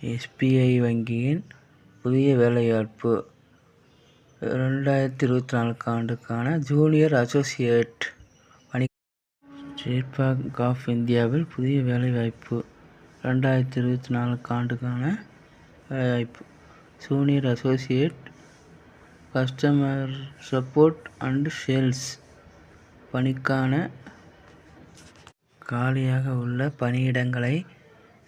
எஸ்.பி.ஐ. வங்கியின் புதிய வேலைவாய்ப்பு ரெண்டாயிரத்தி இருபத்தி நான்காம் ஆண்டுக்கான ஜூனியர் அசோசியேட் பணி ஸ்டேட் பேங்க் ஆஃப் இந்தியாவில் புதிய வேலைவாய்ப்பு ரெண்டாயிரத்தி இருபத்தி நான்காம் ஆண்டுக்கான வேலைவாய்ப்பு junior associate customer support and sales பணிக்கான காலியாக உள்ள பணியிடங்களை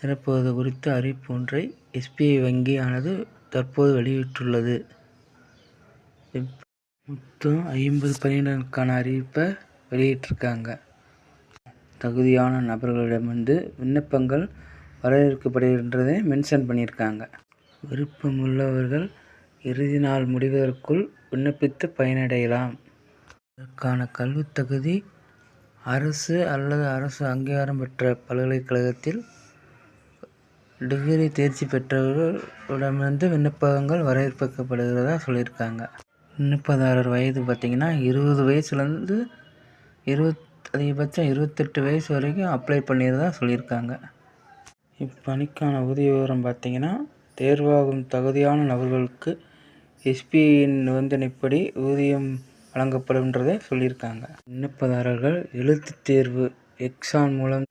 நிரப்புவது குறித்த அறிவிப்பு ஒன்றை எஸ்.பி.ஐ. வங்கி ஆனது தற்போது வெளியிட்டுள்ளது. மொத்தம் ஐம்பது பணியிடங்களுக்கான அறிவிப்பை வெளியிட்டிருக்காங்க. தகுதியான நபர்களிடமிருந்து விண்ணப்பங்கள் வரவேற்கப்படுகின்றதை மென்ஷன் பண்ணியிருக்காங்க. விருப்பமுள்ளவர்கள் இறுதி நாள் முடிவதற்குள் விண்ணப்பித்து பயனடையலாம். இதற்கான கல்வித் தகுதி அரசு அல்லது அரசு அங்கீகாரம் பெற்ற பல்கலைக்கழகத்தில் டிகிரி தேர்ச்சி பெற்றவர்களிடமிருந்து விண்ணப்பங்கள் வரவேற்கப்படுகிறதா சொல்லியிருக்காங்க. விண்ணப்பதாரர் வயது பார்த்திங்கன்னா இருபது வயசுலேருந்து இருபத் அதிகபட்சம் இருபத்தெட்டு வயசு வரைக்கும் அப்ளை பண்ணிறதா சொல்லியிருக்காங்க. இப்பணிக்கான ஊதிய விவரம் பார்த்தீங்கன்னா தேர்வாகும் தகுதியான நபர்களுக்கு எஸ்பியின் நிபந்தனைப்படி ஊதியம் வழங்கப்படும்ன்றதை சொல்லியிருக்காங்க. விண்ணப்பதாரர்கள் எழுத்துத் தேர்வு எக்ஸான் மூலம்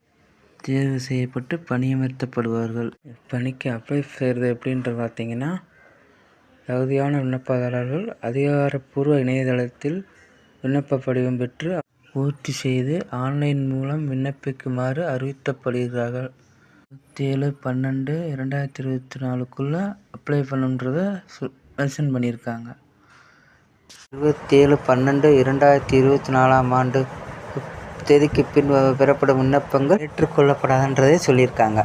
தேர்வு செய்யப்பட்டு பணியமர்த்தப்படுவார்கள். இப்பணிக்கு அப்ளை செய்கிறது எப்படின்றது பார்த்தீங்கன்னா தகுதியான விண்ணப்பதாரர்கள் அதிகாரப்பூர்வ இணையதளத்தில் விண்ணப்ப படிவம் பெற்று பூர்த்தி செய்து ஆன்லைன் மூலம் விண்ணப்பிக்குமாறு அறிவுறுத்தப்படுகிறார்கள். இருபத்தேழு பன்னெண்டு இரண்டாயிரத்தி இருபத்தி நாலுக்குள்ளே அப்ளை பண்ணணுன்றதை மென்ஷன் பண்ணியிருக்காங்க. இருபத்தேழு பன்னெண்டு இரண்டாயிரத்தி இருபத்தி நாலாம் ஆண்டு தேதிக்கு பின் பெறப்படும் விண்ணப்பங்கள் ஏற்றுக்கொள்ளப்படாதுன்றதை சொல்லியிருக்காங்க.